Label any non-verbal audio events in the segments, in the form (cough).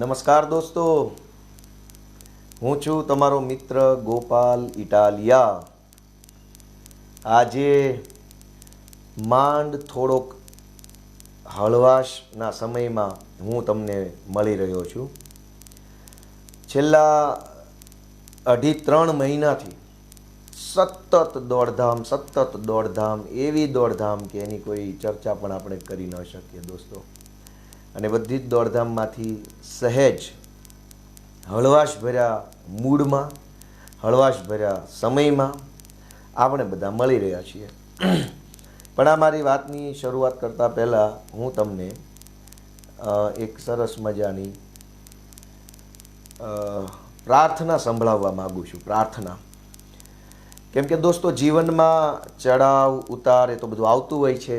નમસ્કાર દોસ્તો. હું છું તમારો મિત્ર ગોપાલ ઇટાલિયા. આજે માંડ થોડોક હળવાશના સમયમાં હું તમને મળી રહ્યો છું. છેલ્લા અઢી ત્રણ મહિનાથી સતત દોડધામ સતત દોડધામ, એવી દોડધામ કે એની કોઈ ચર્ચા પણ આપણે કરી ન શકીએ દોસ્તો. અને બધી જ દોડધામમાંથી સહેજ હળવાશ ભર્યા મૂડમાં હળવાશ ભર્યા સમયમાં આપણે બધા મળી રહ્યા છીએ. પણ આ મારી વાતની શરૂઆત કરતાં પહેલાં હું તમને એક સરસ મજાની પ્રાર્થના સંભળાવવા માગું છું, પ્રાર્થના. કેમ કે દોસ્તો, જીવનમાં ચડાવ ઉતાર એ તો બધું આવતું હોય છે.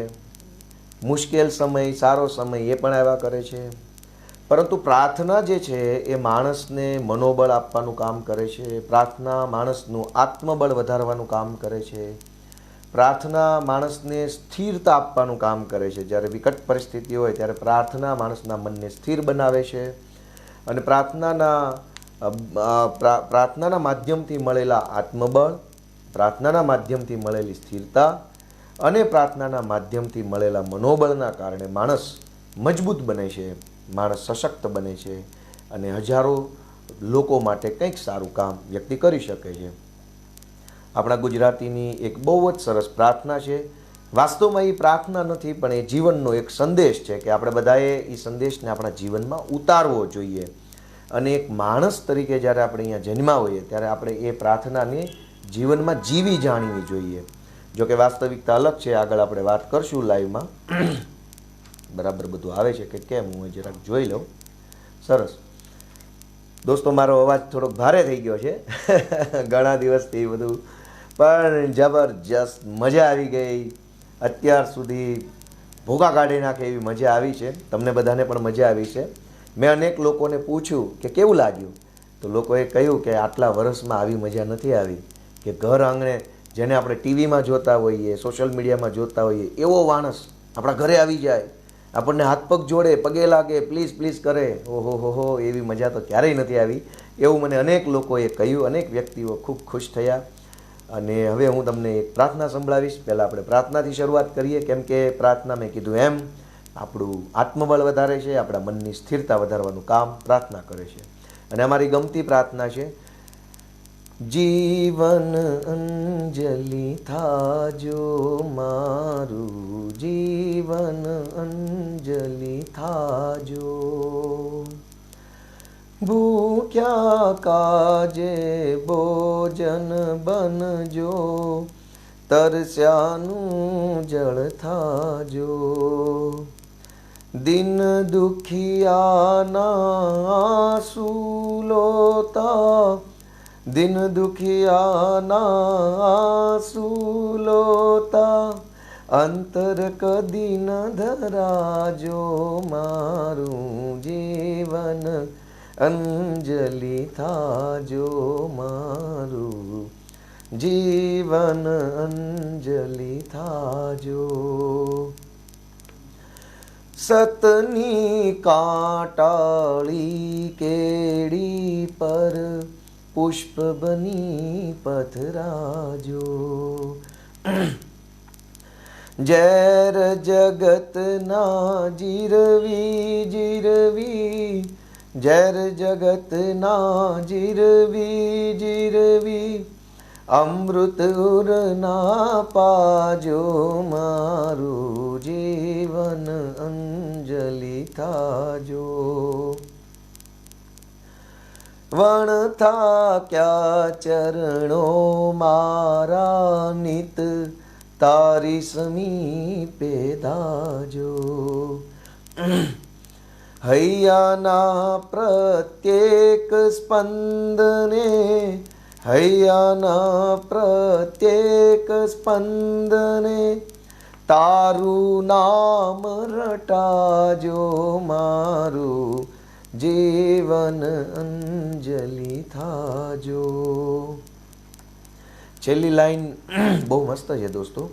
મુશ્કેલ સમય, સારો સમય એ પણ આવ્યા કરે છે. પરંતુ પ્રાર્થના જે છે એ માણસને મનોબળ આપવાનું કામ કરે છે. પ્રાર્થના માણસનું આત્મબળ વધારવાનું કામ કરે છે. પ્રાર્થના માણસને સ્થિરતા આપવાનું કામ કરે છે. જ્યારે વિકટ પરિસ્થિતિ હોય ત્યારે પ્રાર્થના માણસના મનને સ્થિર બનાવે છે. અને પ્રાર્થનાના પ્રાર્થનાના માધ્યમથી મળેલા આત્મબળ, પ્રાર્થનાના માધ્યમથી મળેલી સ્થિરતા અને પ્રાર્થનાના માધ્યમથી મળેલા મનોબળના કારણે માણસ મજબૂત બને છે, માણસ સશક્ત બને છે અને હજારો લોકો માટે કંઈક સારું કામ વ્યક્તિ કરી શકે છે. આપણા ગુજરાતીની એક બહુ જ સરસ પ્રાર્થના છે. વાસ્તવમાં એ પ્રાર્થના નથી, પણ એ જીવનનો એક સંદેશ છે કે આપણે બધાએ એ સંદેશને આપણા જીવનમાં ઉતારવો જોઈએ. અને એક માણસ તરીકે જ્યારે આપણે અહીંયા જન્મા હોઈએ, ત્યારે આપણે એ પ્રાર્થનાને જીવનમાં જીવી જાણવી જોઈએ. જો કે વાસ્તવિકતા અલગ છે આગળ આપણે વાત કરશું લાઈવમાં (coughs) બરાબર બધું આવે છે કે કેમ હું જરાક જોઈ લઉં. સરસ. દોસ્તો મારો અવાજ થોડોક ભારે થઈ ગયો છે. (laughs) ઘણા દિવસથી બધું. પણ જબરજસ્ત મજા આવી ગઈ. અત્યાર સુધી ભોગા કાઢી નાખે એવી મજા આવી છે. તમને બધાને પણ મજા આવી છે. મેં અનેક લોકોને પૂછ્યું કે કેવું લાગ્યું? તો લોકોએ કહ્યું કે આટલા વર્ષમાં આવી મજા નથી આવી. કે ઘર આંગણે જેને આપણે ટીવીમાં જોતા હોઈએ સોશિયલ મીડિયામાં જોતા હોઈએ, એવો માણસ આપણા ઘરે આવી જાય, આપણને હાથ પગ જોડે, પગે લાગે પ્લીઝ પ્લીઝ કરે, ઓહો, હો હો, એવી મજા તો ક્યારેય નથી આવી. એવું મને અનેક લોકોએ કહ્યું, અનેક વ્યક્તિઓ ખૂબ ખુશ થયા. અને હવે હું તમને એક પ્રાર્થના સંભળાવીશ. પહેલાં આપણે પ્રાર્થનાથી શરૂઆત કરીએ. કેમ કે પ્રાર્થના મેં કીધું એમ, આપણું આત્મબળ વધારે છે, આપણા મનની સ્થિરતા વધારવાનું કામ પ્રાર્થના કરે છે. અને અમારી ગમતી પ્રાર્થના છે જીવન અંજલિ થાજો મારું જીવન અંજલિ થાજો ભૂખ્યા કાજે ભોજન બનજો તરસ્યાનું જળ થાજો દિન દુખિયાના સુલોતા દિન દુખિયાના સુલોતા અંતર કદી ન ધરાજો મારું જીવન, અંજલિ થાજો મારું જીવન, અંજલિ થાજો. સતની કાટાળી કેડી પર પુષ્પ બની પથરાજો. (clears throat) ઝેર જગતના જીરવી જીરવી. ઝેર જગતના જીરવી જીરવી. અમૃત ઉરના પાજો મારું જીવન અંજલિ થાજો. વણથા થાક્યા ચરણો મારા નિત, તારી સમીપે દાજો હૈયાના પ્રત્યેક સ્પંદને, હૈયાના પ્રત્યેક સ્પંદને, તારું નામ રટાજો મારું. જીવન અંજલિ થાજો. છેલ્લી લાઈન (clears throat) બહુ મસ્ત છે દોસ્તો.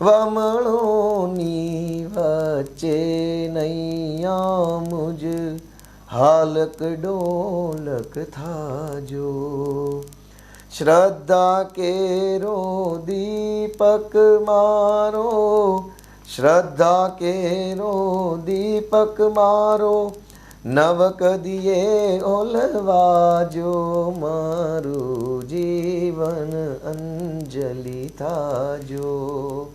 વમણોની વચ્ચે નૈયા મુજ હાલક ડોલક થાજો. શ્રદ્ધા કેરો દીપક મારો. શ્રદ્ધા કેરો દીપક મારો. નવ કદીએ ઓલવાજો મારું જીવન અંજલિ થાજો.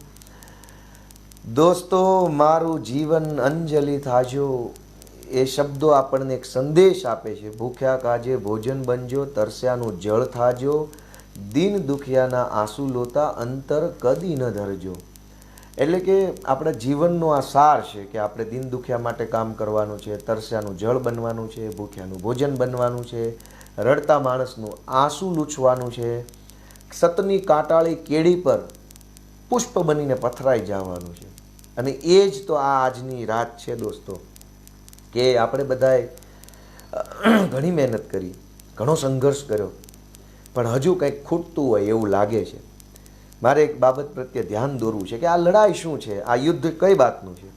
દોસ્તો, મારું જીવન અંજલિ થાજો. એ શબ્દો આપણને એક સંદેશ આપે છે. ભૂખ્યા કાજે ભોજન બનજો, તરસ્યાનું જળ થાજો. દિન દુખિયાના આંસુ લોતા અંતર કદી ન ધરજો. એટલે કે આપણા જીવનનો આ સાર છે કે આપણે દિન દુખ્યા માટે કામ કરવાનું છે, તરસ્યાનું જળ બનવાનું છે, ભૂખ્યાનું ભોજન બનવાનું છે, રડતા માણસનું આંસુ લૂછવાનું છે, સતની કાંટાળી કેડી પર પુષ્પ બનીને પથરાઈ જવાનું છે. અને એ જ તો આ આજની રાત છે દોસ્તો, કે આપણે બધાએ ઘણી મહેનત કરી, ઘણો સંઘર્ષ કર્યો, પણ હજુ કંઈક ખૂટતું હોય એવું લાગે છે. મારે એક બાબત પ્રત્યે ધ્યાન દોરવું છે કે આ લડાઈ શું છે? આ યુદ્ધ કઈ વાતનું છે?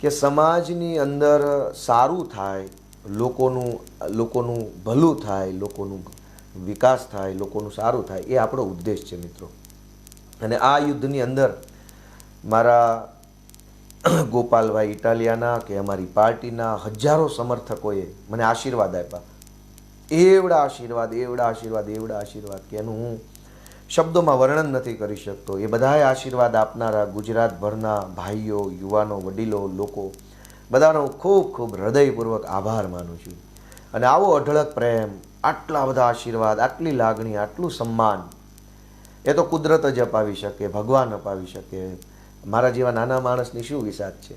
કે સમાજની અંદર સારું થાય, લોકોનું લોકોનું ભલું થાય, લોકોનું વિકાસ થાય, લોકોનું સારું થાય એ આપણો ઉદ્દેશ છે મિત્રો. અને આ યુદ્ધની અંદર મારા (clears throat) ગોપાલભાઈ ઇટાલિયાના કે અમારી પાર્ટીના હજારો સમર્થકોએ મને આશીર્વાદ આપ્યા. એવડા આશીર્વાદ એવડા આશીર્વાદ એવડા આશીર્વાદ કે એનું હું શબ્દોમાં વર્ણન નથી કરી શકતો. એ બધાએ આશીર્વાદ આપનારા ગુજરાતભરના ભાઈઓ, યુવાનો, વડીલો, લોકો, બધાનો ખૂબ ખૂબ હૃદયપૂર્વક આભાર માનું છું. અને આવો અઢળક પ્રેમ, આટલા બધા આશીર્વાદ, આટલી લાગણી, આટલું સન્માન, એ તો કુદરત જ અપાવી શકે, ભગવાન અપાવી શકે. મારા જેવા નાના માણસની શું વિસાદ છે?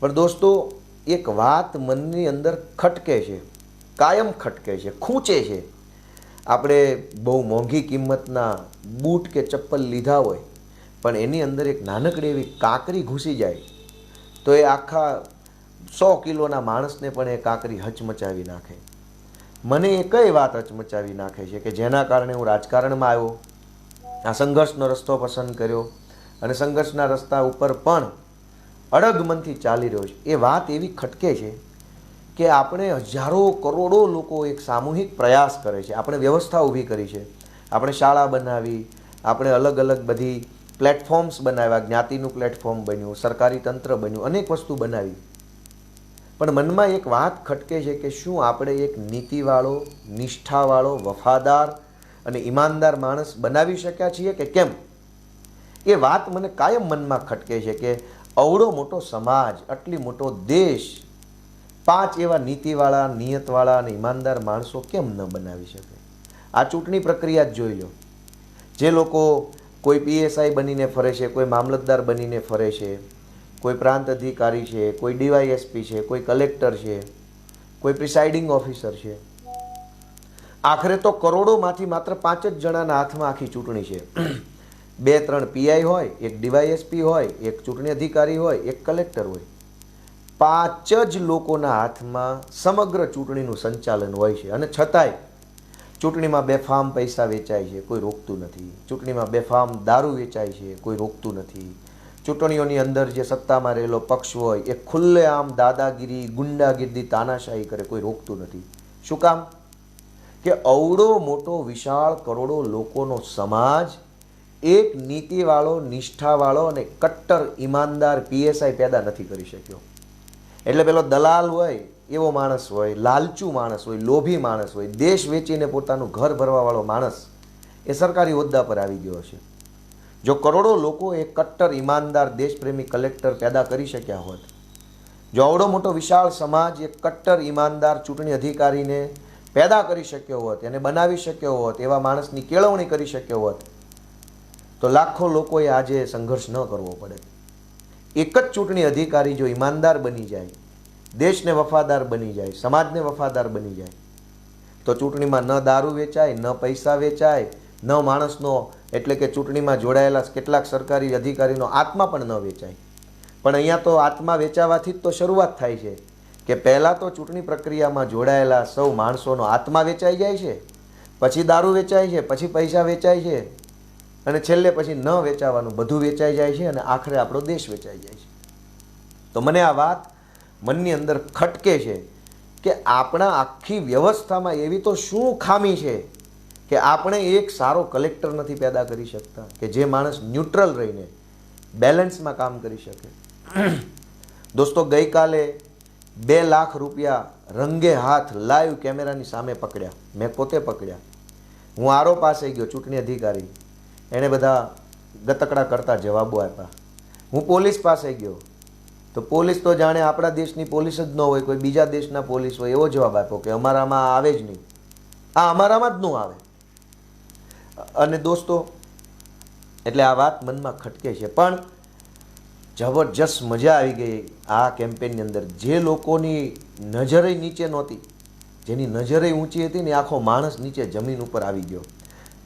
પણ દોસ્તો, એક વાત મનની અંદર ખટકે છે, કાયમ ખટકે છે, ખૂંચે છે. આપણે બહુ મોંઘી કિંમતના બૂટ કે ચપ્પલ લીધા હોય, પણ એની અંદર એક નાનકડી એવી કાંકરી ઘૂસી જાય, તો એ આખા સો કિલોના માણસને પણ એ કાંકરી હચમચાવી નાખે. મને એ કઈ વાત હચમચાવી નાખે છે કે જેના કારણે હું રાજકારણમાં આવ્યો, આ સંઘર્ષનો રસ્તો પસંદ કર્યો, અને સંઘર્ષના રસ્તા ઉપર પણ અડગ મનથી ચાલી રહ્યો છે. એ વાત એવી ખટકે છે કે આપણે હજારો કરોડો લોકો એક સામૂહિક પ્રયાસ કરે છે. આપણે વ્યવસ્થા ઊભી કરી છે. આપણે શાળા બનાવી, આપણે અલગ અલગ બધી પ્લેટફોર્મ્સ બનાવ્યા. જ્ઞાતિનું પ્લેટફોર્મ બન્યું, સરકારી તંત્ર બન્યું, અનેક વસ્તુ બનાવી. પણ મનમાં એક વાત ખટકે છે કે શું આપણે એક નીતિવાળો, નિષ્ઠાવાળો, વફાદાર અને ઈમાનદાર માણસ બનાવી શક્યા છીએ કે કેમ? એ વાત મને કાયમ મનમાં ખટકે છે કે અવડો મોટો સમાજ, આટલી મોટો દેશ પાંચ એવા નીતિવાળા, નિયતવાળા અને ઈમાનદાર માણસો કેમ ન બનાવી શકે? આ ચૂંટણી પ્રક્રિયા જ જોઈ લો. જે લોકો કોઈ પીએસઆઈ બનીને ફરે છે, કોઈ મામલતદાર બનીને ફરે છે, કોઈ પ્રાંત અધિકારી છે, કોઈ ડીવાયએસપી છે, કોઈ કલેક્ટર છે, કોઈ પ્રિસાઇડિંગ ઓફિસર છે. આખરે તો કરોડોમાંથી માત્ર પાંચ જ જણાના હાથમાં આખી ચૂંટણી છે. બે, ત્રણ પીઆઈ હોય, એક ડીવાયએસપી હોય, એક ચૂંટણી અધિકારી હોય, એક કલેક્ટર હોય. પાંચ જ લોકોના હાથમાં સમગ્ર ચૂંટણીનું સંચાલન હોય છે. અને છતાંય ચૂંટણીમાં બેફામ પૈસા વેચાય છે, કોઈ રોકતું નથી. ચૂંટણીમાં બેફામ દારૂ વેચાય છે, કોઈ રોકતું નથી. ચૂંટણીઓની અંદર જે સત્તામાં રહેલો પક્ષ હોય, એ ખુલ્લેઆમ દાદાગીરી, ગુંડાગીરી, તાનાશાહી કરે, કોઈ રોકતું નથી. શું કામ? કે અવડો મોટો વિશાળ કરોડો લોકોનો સમાજ, એક નીતિવાળો, નિષ્ઠાવાળો અને કટ્ટર ઈમાનદાર પીએસઆઈ પેદા નથી કરી શક્યો. એટલે પેલો દલાલ હોય, એવો માણસ હોય, લાલચુ માણસ હોય, લોભી માણસ હોય, દેશ વેચીને પોતાનું ઘર ભરવાવાળો માણસ, એ સરકારી હોદ્દા પર આવી ગયો છે જો કરોડો લોકો એ કટ્ટર, ઈમાનદાર, દેશપ્રેમી કલેક્ટર પેદા કરી શક્યા હોત, જો આવડો મોટો વિશાળ સમાજ એ કટ્ટર, ઈમાનદાર ચૂંટણી અધિકારીને પેદા કરી શક્યો હોત, એને બનાવી શક્યો હોત, એવા માણસની કેળવણી કરી શક્યો હોત, તો લાખો લોકોએ આજે સંઘર્ષ ન કરવો પડે. એક જ ચૂંટણી અધિકારી જો ઈમાનદાર બની જાય, દેશને વફાદાર બની જાય, સમાજને વફાદાર બની જાય, તો ચૂંટણીમાં ન દારૂ વેચાય, ન પૈસા વેચાય, ન માણસનો એટલે કે ચૂંટણીમાં જોડાયેલા કેટલાક સરકારી અધિકારીનો આત્મા પણ ન વેચાય. પણ અહીંયા તો આત્મા વેચાવાથી જ તો શરૂઆત થાય છે કે પહેલાં તો ચૂંટણી પ્રક્રિયામાં જોડાયેલા સૌ માણસોનો આત્મા વેચાઈ જાય છે, પછી દારૂ વેચાય છે, પછી પૈસા વેચાય છે અને છેલ્લે પછી ન વેચાવાનું, બધું વેચાઈ જાય છે અને આખરે આપણો દેશ વેચાઈ જાય છે. તો મને આ વાત મનની અંદર ખટકે છે કે આપણા આખી વ્યવસ્થામાં એવી તો શું ખામી છે કે આપણે એક સારો કલેક્ટર નથી પેદા કરી શકતા, કે જે માણસ ન્યુટ્રલ રહીને બેલેન્સમાં કામ કરી શકે. દોસ્તો, ગઈકાલે બે લાખ રૂપિયા રંગે હાથ લાઈવ કેમેરાની સામે પકડ્યા, મેં પોતે પકડ્યા. હું આરો પાસે ગયો, ચૂંટણી અધિકારી એણે બધા ગતકડા કરતા જવાબો આપ્યા. હું પોલીસ પાસે ગયો. તો પોલીસ તો જાણે આપણા દેશની પોલીસ જ ન હોય, કોઈ બીજા દેશના પોલીસ હોય, એવો જવાબ આપ્યો કે અમારામાં આવે જ નહીં. આ અમારામાં જ ન આવે. અને દોસ્તો, એટલે આ વાત મનમાં ખટકે છે. પણ જબરજસ્ત મજા આવી ગઈ આ કેમ્પેનની અંદર. જે લોકોની નજરે નીચે નહોતી, જેની નજરે ઊંચી હતી ને આખો માણસ નીચે જમીન ઉપર આવી ગયો.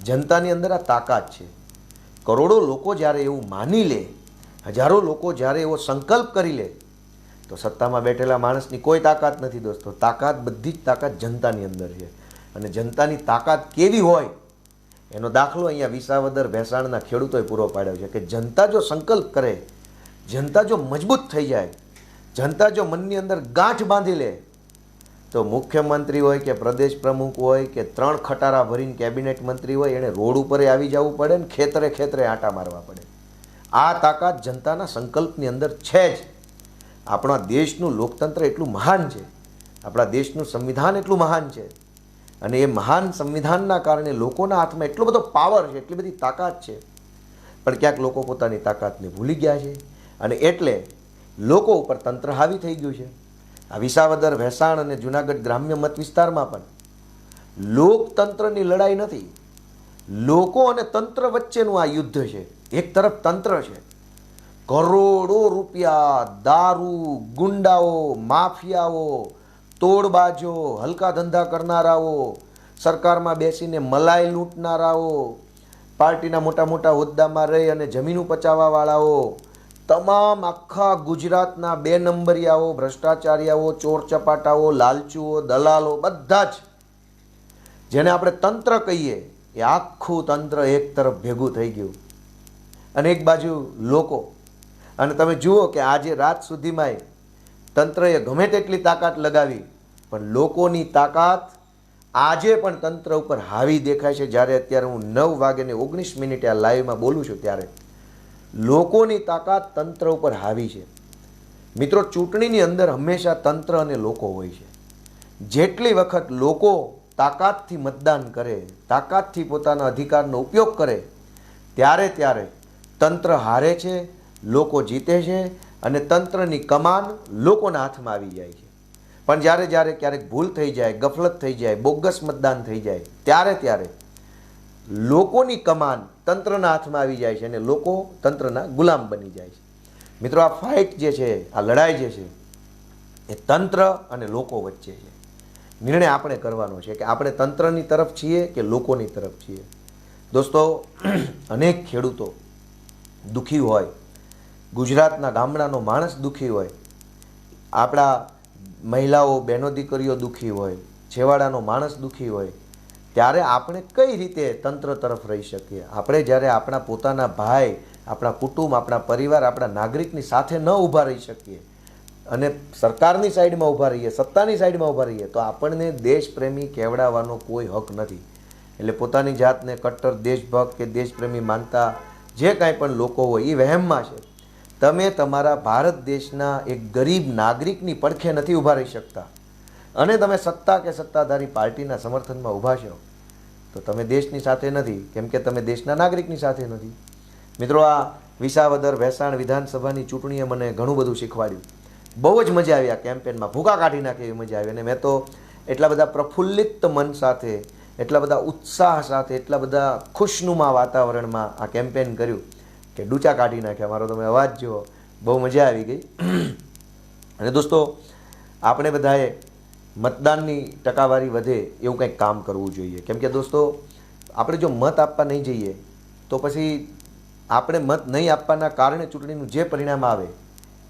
જનતાની અંદર આ તાકાત છે. કરોડો લોકો જ્યારે એવું માની લે, હજારો લોકો જ્યારે એવો સંકલ્પ કરી લે, તો સત્તામાં બેઠેલા માણસની કોઈ તાકાત નથી દોસ્તો. તાકાત બધી જ તાકાત જનતાની અંદર છે. અને જનતાની તાકાત કેવી હોય, એનો દાખલો અહીંયા વિસાવદર ભેસાણના ખેડૂતોએ પૂરો પાડ્યો છે કે જનતા જો સંકલ્પ કરે, જનતા જો મજબૂત થઈ જાય, જનતા જો મનની અંદર ગાંઠ બાંધી લે તો મુખ્યમંત્રી હોય કે પ્રદેશ પ્રમુખ હોય કે ત્રણ ખટારા ભરીને કેબિનેટ મંત્રી હોય એણે રોડ ઉપર આવી જવું પડે ને ખેતરે ખેતરે આંટા મારવા પડે. આ તાકાત જનતાના સંકલ્પની અંદર છે જ. આપણા દેશનું લોકતંત્ર એટલું મહાન છે. આપણા દેશનું સંવિધાન એટલું મહાન છે. અને એ મહાન સંવિધાનના કારણે લોકોના હાથમાં એટલો બધો પાવર છે, એટલી બધી તાકાત છે. પણ ક્યાંક લોકો પોતાની તાકાતને ભૂલી ગયા છે. અને એટલે લોકો ઉપર તંત્ર હાવી થઈ ગયું છે. આ વિસાવદર, ભેસાણ અને જુનાગઢ ગ્રામ્ય મત વિસ્તારમાં પણ લોકતંત્રની લડાઈ નથી. લોકો અને તંત્ર વચ્ચેનું આ યુદ્ધ છે. એક તરફ તંત્ર છે. કરોડો રૂપિયા, દારૂ, ગુંડાઓ, માફિયાઓ, તોડબાજો હલકા ધંધા કરનારાઓ, સરકારમાં બેસીને મલાઈ લૂંટનારાઓ, પાર્ટીના મોટા મોટા હોદ્દામાં રહી અને જમીન પચાવવાવાળાઓ તમામ આખા ગુજરાતના બે નંબરિયાઓ ભ્રષ્ટાચારિયાઓ ચોર ચપાટાઓ લાલચુઓ, દલાલો, બધા જ, જેને આપણે તંત્ર કહીએ, એ આખું તંત્ર એક તરફ ભેગું થઈ ગયું. અને એક બાજુ લોકો. અને તમે જુઓ કે આજે રાત સુધીમાં તંત્રએ ગમે તેટલી તાકાત લગાવી, પણ લોકોની તાકાત આજે પણ તંત્ર ઉપર હાવી દેખાય છે. જ્યારે અત્યારે હું નવ વાગ્યાને ઓગણીસ મિનિટે આ લાઈવમાં બોલું છું ત્યારે. લોકોની તાકાત તંત્ર ઉપર હાવી છે. મિત્રો, ચૂંટણીની અંદર હંમેશા તંત્ર અને લોકો હોય છે. જેટલી વખત લોકો તાકાતથી મતદાન કરે, તાકાતથી પોતાના અધિકારનો ઉપયોગ કરે, ત્યારે ત્યારે તંત્ર હારે છે, લોકો જીતે છે અને તંત્રની કમાન લોકોના હાથમાં આવી જાય છે. પણ જ્યારે જ્યારે ક્યારેક ભૂલ થઈ જાય, ગફલત થઈ જાય, બોગસ મતદાન થઈ જાય, ત્યારે ત્યારે લોકોની કમાન તંત્રના હાથમાં આવી જાય છે અને લોકો તંત્રના ગુલામ બની જાય છે. મિત્રો, આ ફાઇટ જે છે, આ લડાઈ જે છે, એ તંત્ર અને લોકો વચ્ચે છે. નિર્ણય આપણે કરવાનો છે કે આપણે તંત્રની તરફ છીએ કે લોકોની તરફ છીએ. દોસ્તો, (clears throat) અનેક ખેડૂતો દુઃખી હોય. ગુજરાતના ગામડાનો માણસ દુઃખી હોય. આપણા મહિલાઓ, બહેનો, દીકરીઓ દુઃખી હોય. છેવાડાનો માણસ દુઃખી હોય. ત્યારે આપણે કઈ રીતે તંત્ર તરફ રહી શકીએ? આપણે જ્યારે આપણા પોતાના ભાઈ, આપણા કુટુંબ, આપણા પરિવાર, આપણા નાગરિકની સાથે ન ઊભા રહી શકીએ અને સરકારની સાઈડમાં ઊભા રહીએ, સત્તાની સાઈડમાં ઊભા રહીએ, તો આપણને દેશપ્રેમી કહેવડાવવાનો કોઈ હક નથી. એટલે પોતાની જાતને કટ્ટર, દેશભક્ત કે દેશપ્રેમી માનતા જે કાંઈ પણ લોકો હોય એ વહેમમાં છે. તમે તમારા ભારત દેશના એક ગરીબ નાગરિકની પડખે નથી ઊભા રહી શકતા. અને તમે સત્તા કે સત્તાધારી પાર્ટીના સમર્થનમાં ઊભા છો, તો તમે દેશની સાથે નથી, કેમ કે તમે દેશના નાગરિકની સાથે નથી. મિત્રો, આ વિસાવદર ભેસાણ વિધાનસભાની ચૂંટણીએ મને ઘણું બધું શીખવાડ્યું. બહુ જ મજા આવી આ કેમ્પેનમાં. ભૂકા કાઢી નાખે એવી મજા આવી. અને મેં તો એટલા બધા પ્રફુલ્લિત મન સાથે, એટલા બધા ઉત્સાહ સાથે, એટલા બધા ખુશનુમા વાતાવરણમાં આ કેમ્પેન કર્યું કે ડૂચા કાઢી નાખ્યા. મારો તમે અવાજ જુઓ. બહુ મજા આવી ગઈ. અને દોસ્તો, આપણે બધાએ મતદાનની ટકાવારી વધે એવું કંઈક કામ કરવું જોઈએ. કેમ કે દોસ્તો, આપણે જો મત આપવા નહીં જઈએ, તો પછી આપણે મત નહીં આપવાના કારણે ચૂંટણીનું જે પરિણામ આવે,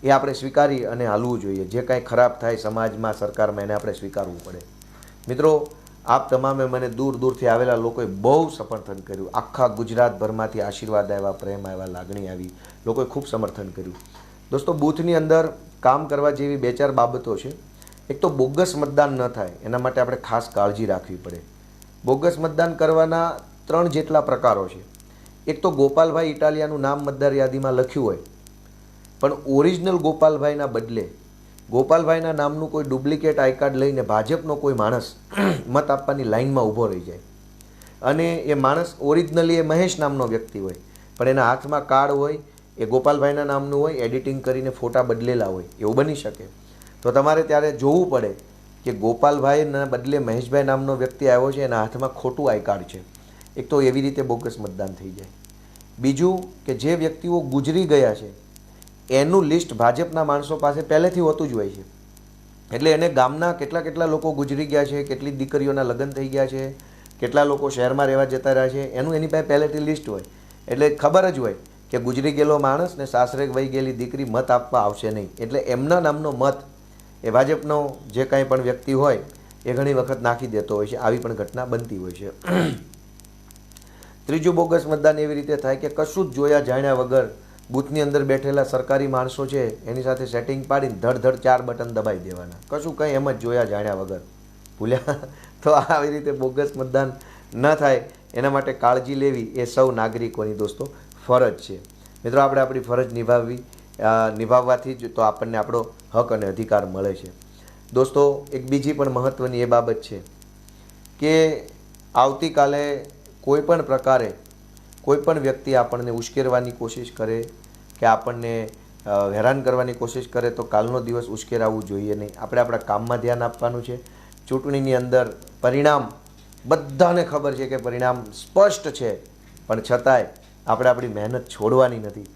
એ આપણે સ્વીકારી અને હાલવું જોઈએ. જે કાંઈ ખરાબ થાય સમાજમાં, સરકારમાં, એને આપણે સ્વીકારવું પડે. મિત્રો, આપ તમામે મને દૂર દૂરથી આવેલા લોકોએ બહુ સમર્થન કર્યું. આખા ગુજરાતભરમાંથી આશીર્વાદ આવ્યા, પ્રેમ આવ્યા, લાગણી આવી. લોકોએ ખૂબ સમર્થન કર્યું. દોસ્તો, બૂથની અંદર કામ કરવા જેવી બે ચાર બાબતો છે. એક તો બોગસ મતદાન ન થાય, એના માટે આપણે ખાસ કાળજી રાખવી પડે. બોગસ મતદાન કરવાના ત્રણ જેટલા પ્રકારો છે. એક તો ગોપાલભાઈ ઇટાલિયાનું નામ મતદાર યાદીમાં લખ્યું હોય, પણ ઓરિજિનલ ગોપાલભાઈના બદલે ગોપાલભાઈના નામનું કોઈ ડુપ્લિકેટ આઈ કાર્ડ લઈને ભાજપનો કોઈ માણસ (clears throat) મત આપવાની લાઈનમાં ઊભો રહી જાય. અને એ માણસ ઓરિજિનલી એ મહેશ નામનો વ્યક્તિ હોય, પણ એના હાથમાં કાર્ડ હોય, એ ગોપાલભાઈના નામનું હોય, એડિટિંગ કરીને ફોટા બદલેલા હોય, એવું બની શકે. તો તમારે ત્યારે જોવું પડે કે ગોપાલભાઈના બદલે મહેશભાઈ નામનો વ્યક્તિ આવ્યો છે, એના હાથમાં ખોટું આઈ કાર્ડ છે. એક તો એવી રીતે બોગસ મતદાન થઈ જાય. બીજું કે જે વ્યક્તિઓ ગુજરી ગયા છે, એનું લિસ્ટ ભાજપના માણસો પાસે પહેલેથી હોતું જ હોય છે. એટલે એને ગામના કેટલા કેટલા લોકો ગુજરી ગયા છે, કેટલી દીકરીઓના લગ્ન થઈ ગયા છે, કેટલા લોકો શહેરમાં રહેવા જતા રહ્યા છે, એનું એની પાસે પહેલેથી લિસ્ટ હોય. એટલે ખબર જ હોય કે ગુજરી ગયેલો માણસ ને સાસરે વહી ગયેલી દીકરી મત આપવા આવશે નહીં. એટલે એમના નામનો મત એ ભાજપનો જે કાંઈ પણ વ્યક્તિ હોય, એ ઘણી વખત નાખી દેતો હોય છે. આવી પણ ઘટના બનતી હોય છે. (clears throat) ત્રીજું બોગસ મતદાન એવી રીતે થાય કે કશું જ જોયા જાણ્યા વગર બૂથની અંદર બેઠેલા સરકારી માણસો છે, એની સાથે સેટિંગ પાડીને ધડ ધડ ચાર બટન દબાઈ દેવાના. કશું કંઈ એમ જ જોયા જાણ્યા વગર. ભૂલ્યા. (laughs) તો આવી રીતે બોગસ મતદાન ન થાય. એના માટે કાળજી લેવી એ સૌ નાગરિકોની દોસ્તો ફરજ છે. મિત્રો, આપણે આપણી ફરજ નિભાવવી નિભાવવાથી જ તો આપણને આપણો હક અને અધિકાર મળે છે. દોસ્તો, એક બીજી પણ મહત્ત્વની એ બાબત છે કે આવતીકાલે કોઈ પણ પ્રકારે કોઈ પણ વ્યક્તિ આપણને ઉશ્કેરવાની કોશિશ કરે કે આપણને હેરાન કરવાની કોશિશ કરે તો કાલનો દિવસ ઉશ્કેરાવવું જોઈએ નહીં. આપણે આપણા કામમાં ધ્યાન આપવાનું છે. ચૂંટણીની અંદર પરિણામ બધાને ખબર છે કે પરિણામ સ્પષ્ટ છે. પણ છતાંય આપણે આપણી મહેનત છોડવાની નથી.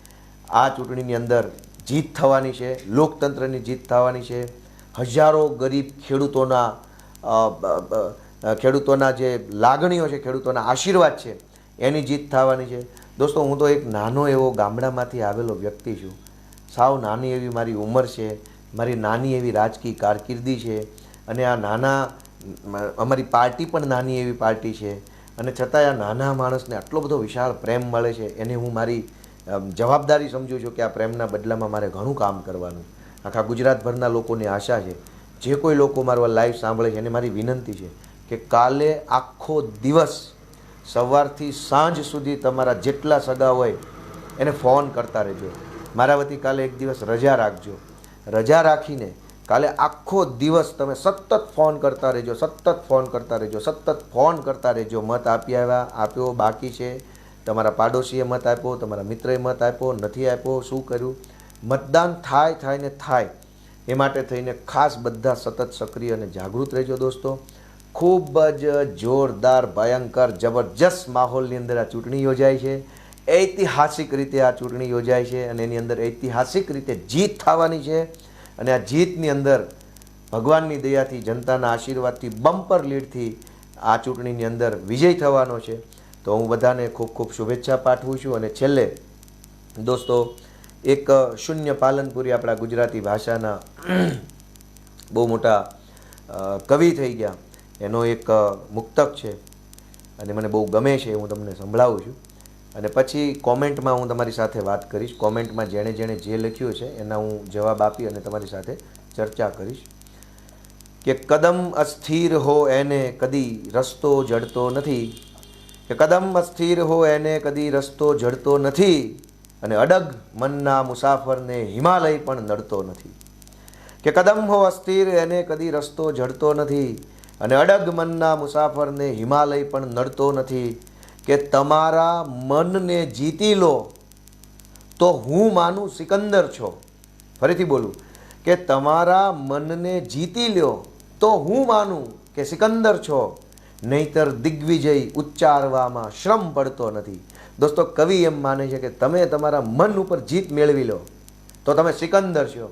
આ ચૂંટણીની અંદર જીત થવાની છે, લોકતંત્રની જીત થવાની છે. હજારો ગરીબ ખેડૂતોના ખેડૂતોના જે લાગણીઓ છે, ખેડૂતોના આશીર્વાદ છે, એની જીત થવાની છે. દોસ્તો, હું તો એક નાનો એવો ગામડામાંથી આવેલો વ્યક્તિ છું. સાવ નાની એવી મારી ઉંમર છે, મારી નાની એવી રાજકીય કારકિર્દી છે અને આ નાના અમારી પાર્ટી પણ નાની એવી પાર્ટી છે. અને છતાંય આ નાના માણસને આટલો બધો વિશાળ પ્રેમ મળે છે, એને હું મારી જવાબદારી સમજુ છું કે આ પ્રેમના બદલામાં મારે ઘણું કામ કરવાનું. આખા ગુજરાતભરના લોકોની આશા છે. જે કોઈ લોકો મારો લાઈવ સાંભળે છે, એને મારી વિનંતી છે કે કાલે આખો દિવસ સવારથી સાંજ સુધી તમારા જેટલા સગા હોય, એને ફોન કરતા રહેજો. મારા વતી કાલે એક દિવસ રજા રાખજો. રજા રાખીને કાલે આખો દિવસ તમે સતત ફોન કરતા રહેજો, સતત ફોન કરતા રહેજો, સતત ફોન કરતા રહેજો. મત આપી આવ્યા આપ્યો, બાકી છે. તમારા પાડોશીએ મત આપ્યો, તમારા મિત્રએ મત આપ્યો, નથી આપ્યો, શું કર્યું? મતદાન થાય થાય ને થાય. એ માટે થઈને ખાસ બધા સતત સક્રિય અને જાગૃત રહેજો દોસ્તો. ખૂબ જ જોરદાર, ભયંકર, જબરજસ્ત માહોલની અંદર આ ચૂંટણી યોજાય છે. ઐતિહાસિક રીતે આ ચૂંટણી યોજાય છે અને એની અંદર ઐતિહાસિક રીતે જીત થવાની છે. અને આ જીતની અંદર ભગવાનની દયાથી, જનતાના આશીર્વાદથી, બમ્પર લીડથી આ ચૂંટણીની અંદર વિજય થવાનો છે. તો હું બધાને ખૂબ ખૂબ શુભેચ્છા પાઠવું છું અને છેલ્લે, દોસ્તો, એક શૂન્ય પાલનપુરી આપણા ગુજરાતી ભાષાના બહુ મોટા કવિ થઈ ગયા. એનો એક મુક્તક છે. અને મને બહુ ગમે છે, હું તમને સંભળાવું છું. અને પછી કોમેન્ટમાં હું તમારી સાથે વાત કરીશ. કોમેન્ટમાં જેણે જેણે જે લખ્યું છે, એના હું જવાબ આપી અને તમારી સાથે ચર્ચા કરીશ. કે કદમ અસ્થિર હો એને, કદી રસ્તો જડતો નથી. કે કદમ અસ્થિર હો એને કદી રસ્તો જડતો નથી અને અડગ મનના મુસાફરને હિમાલય પણ નડતો નથી. કે કદમ હો અસ્થિર એને કદી રસ્તો જડતો નથી અને અડગ મનના મુસાફરને હિમાલય પણ નડતો નથી. કે તમારા મનને જીતી લો તો હું માનું સિકંદર છો. ફરીથી બોલું, કે તમારા મનને જીતી લ્યો તો હું માનું કે સિકંદર છો. નહીતર દિગ્વિજય ઉચ્ચારવામાં શ્રમ પડતો નથી. દોસ્તો, કવિ એમ માને છે કે તમે તમારા મન ઉપર જીત મેળવી લો, તો તમે સિકંદર છો.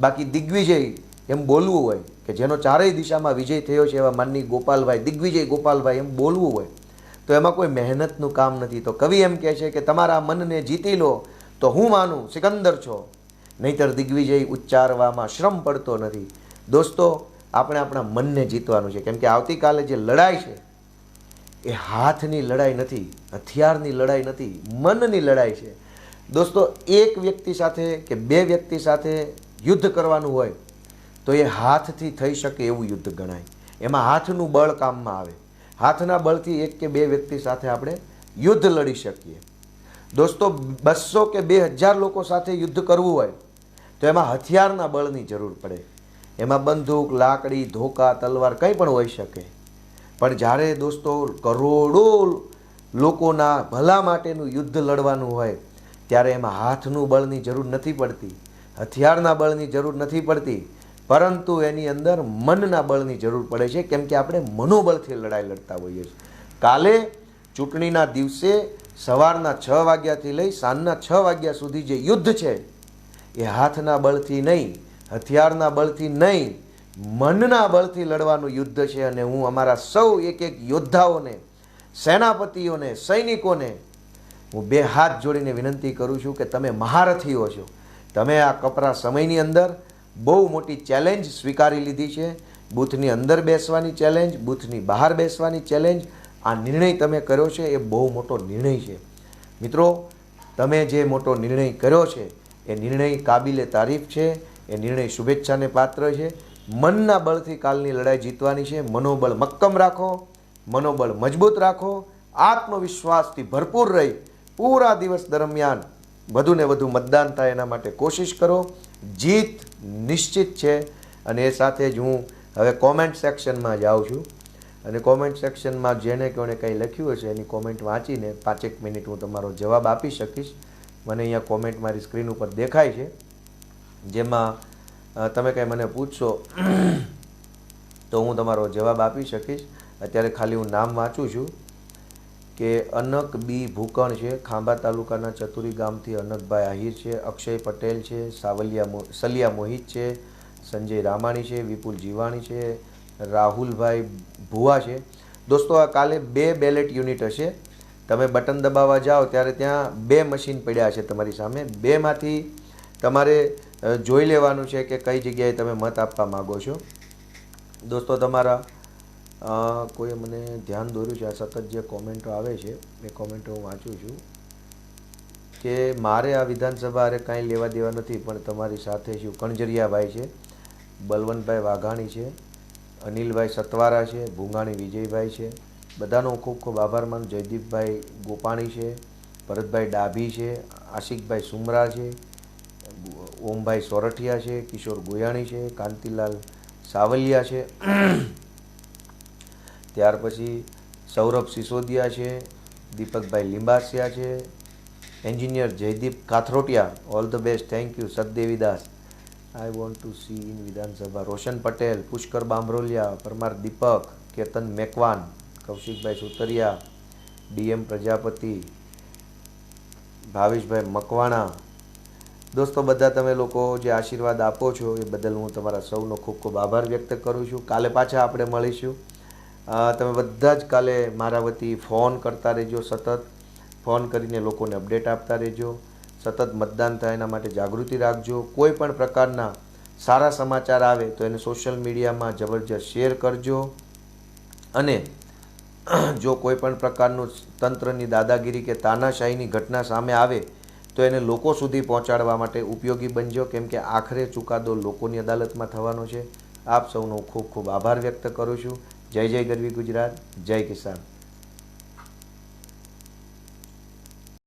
બાકી દિગ્વિજય એમ બોલવું હોય, કે જેનો ચારેય દિશામાં વિજય થયો છે એવા માનની ગોપાલભાઈ, દિગ્વિજય ગોપાલભાઈ એમ બોલવું હોય, તો એમાં કોઈ મહેનતનું કામ નથી. તો કવિ એમ કહે છે કે તમારા મનને જીતી લો, તો હું માનું સિકંદર છો. નહીતર દિગ્વિજય ઉચ્ચારવામાં શ્રમ પડતો નથી. દોસ્તો આપણે આપણા મનને જીતવાનું છે. કેમ કે આવતીકાલે જે લડાઈ છે, એ હાથની લડાઈ નથી, હથિયારની લડાઈ નથી, મનની લડાઈ છે. દોસ્તો, એક વ્યક્તિ સાથે કે બે વ્યક્તિ સાથે યુદ્ધ કરવાનું હોય, તો એ હાથથી થઈ શકે એવું યુદ્ધ ગણાય. એમાં હાથનું બળ કામમાં આવે. હાથના બળથી એક કે બે વ્યક્તિ સાથે આપણે યુદ્ધ લડી શકીએ. દોસ્તો, બસો કે બે હજાર લોકો સાથે યુદ્ધ કરવું હોય, તો એમાં હથિયારના બળની જરૂર પડે. એમાં બંદૂક, લાકડી, ધોકા, તલવાર કંઈ પણ હોઈ શકે. પણ જ્યારે દોસ્તો કરોડો લોકોના ભલા માટેનું યુદ્ધ લડવાનું હોય, ત્યારે એમાં હાથનું બળની જરૂર નથી પડતી, હથિયારના બળની જરૂર નથી પડતી, પરંતુ એની અંદર મનના બળની જરૂર પડે છે, કેમ કે આપણે મનોબળથી લડાઈ લડતા હોઈએ છીએ. કાલે ચૂંટણીના દિવસે સવારના છ વાગ્યાથી લઈ સાંજના છ વાગ્યા સુધી જે યુદ્ધ છે, એ હાથના બળથી નહીં હથિયારના બળથી નહીં, મનના બળથી લડવાનું યુદ્ધ છે અને હું અમારા સૌ એક એક યોદ્ધાઓને, સેનાપતિઓને, સૈનિકોને હું બે હાથ જોડીને વિનંતી કરું છું કે તમે મહારથીઓ છો. તમે આ કપરા સમયની અંદર બહુ મોટી ચેલેન્જ સ્વીકારી લીધી છે. બૂથની અંદર બેસવાની ચેલેન્જ બૂથની બહાર બેસવાની ચેલેન્જ આ નિર્ણય તમે કર્યો છે એ બહુ મોટો નિર્ણય છે. મિત્રો, તમે જે મોટો નિર્ણય કર્યો છે, એ નિર્ણય કાબિલે તારીફ છે. એ નિર્ણય શુભેચ્છાને પાત્ર છે. મનના બળથી કાલની લડાઈ જીતવાની છે. મનોબળ મક્કમ રાખો. મનોબળ મજબૂત રાખો. આત્મવિશ્વાસથી ભરપૂર રહી. પૂરા દિવસ દરમિયાન વધુને વધુ મતદાન થાય એના માટે કોશિશ કરો. જીત નિશ્ચિત છે. અને એ સાથે જ હું હવે કોમેન્ટ સેક્શનમાં જાઉં છું. અને કોમેન્ટ સેક્શનમાં જેને કોણે કંઈ લખ્યું હશે એની કોમેન્ટ વાંચીને પાંચેક મિનિટ હું તમારો જવાબ આપી શકીશ. મને અહીંયા કોમેન્ટ મારી સ્ક્રીન ઉપર દેખાય છે. જેમાં તમે કંઈ મને પૂછશો, તો હું તમારો જવાબ આપી શકીશ. અત્યારે ખાલી હું નામ વાંચું છું કે અનક બી ભૂકણ છે, ખાંભા તાલુકાના ચતુરી ગામથી અનકભાઈ આહિર છે, અક્ષય પટેલ છે, સાવલિયા મો, સલિયા મોહિત છે, સંજય રામાણી છે, વિપુલ જીવાણી છે, રાહુલભાઈ ભુવા છે. દોસ્તો, આ કાલે બે બેલેટ યુનિટ હશે. તમે બટન દબાવવા જાઓ, ત્યારે ત્યાં બે મશીન પડ્યા છે તમારી સામે. બેમાંથી તમારે જોઈ લેવાનું છે કે કઈ જગ્યાએ તમે મત આપવા માગો છો. દોસ્તો, તમારા કોઈ મને ધ્યાન દોર્યું છે, આ સતત જે કોમેન્ટો આવે છે, એ કોમેન્ટો હું વાંચું છું કે મારે આ વિધાનસભા અરે કાંઈ લેવા દેવા નથી, પણ તમારી સાથે શું કણજરિયાભાઈ છે, બલવંતભાઈ વાઘાણી છે, અનિલભાઈ સતવારા છે, ભૂંગાણી વિજયભાઈ છે, બધાનો ખૂબ ખૂબ આભાર માનું. જયદીપભાઈ ગોપાણી છે, ભરતભાઈ ડાભી છે, આશિકભાઈ સુમરા છે ઓમભાઈ સોરઠિયા છે, કિશોર ગોયાણી છે, કાંતિલાલ સાવલિયા છે. ત્યાર પછી સૌરભ સિસોદિયા છે, દીપકભાઈ લિંબાસિયા છે, engineer Jaydeep Kathrotiya, all the best, thank you Sat Devidas I want to see in Vidhansabha Roshan Patel, Pushkar Bamroliya, Parmar Deepak, Ketan Makwan, Kaushikbhai Sutariya, DM Prajapati, ભાવેશભાઈ મકવાણા દોસ્તો, બધા તમે લોકો જે આશીર્વાદ આપો છો એ બદલ હું તમારા સૌનો ખૂબ ખૂબ આભાર વ્યક્ત કરું છું. કાલે પાછા આપણે મળીશું. તમે બધા જ કાલે મારા વતી ફોન કરતા રહેજો સતત. ફોન કરીને લોકોને અપડેટ આપતા રહેજો. સતત મતદાન થાય એના માટે જાગૃતિ રાખજો. કોઈ પણ પ્રકારના સારા સમાચાર આવે તો એને સોશિયલ મીડિયામાં જબરજસ્ત શેર કરજો. અને જો કોઈ પણ પ્રકારનું તંત્રની દાદાગીરી કે તાનાશાહીની ઘટના સામે આવે તો એને લોકો સુધી પહોંચાડવા માટે ઉપયોગી બનજો કેમ કે આખરે ચુકાદો લોકોની અદાલતમાં થવાનો છે. આપ સૌનો ખૂબ ખૂબ આભાર વ્યક્ત કરું છું. જય જય ગરવી ગુજરાત. જય કિસાન.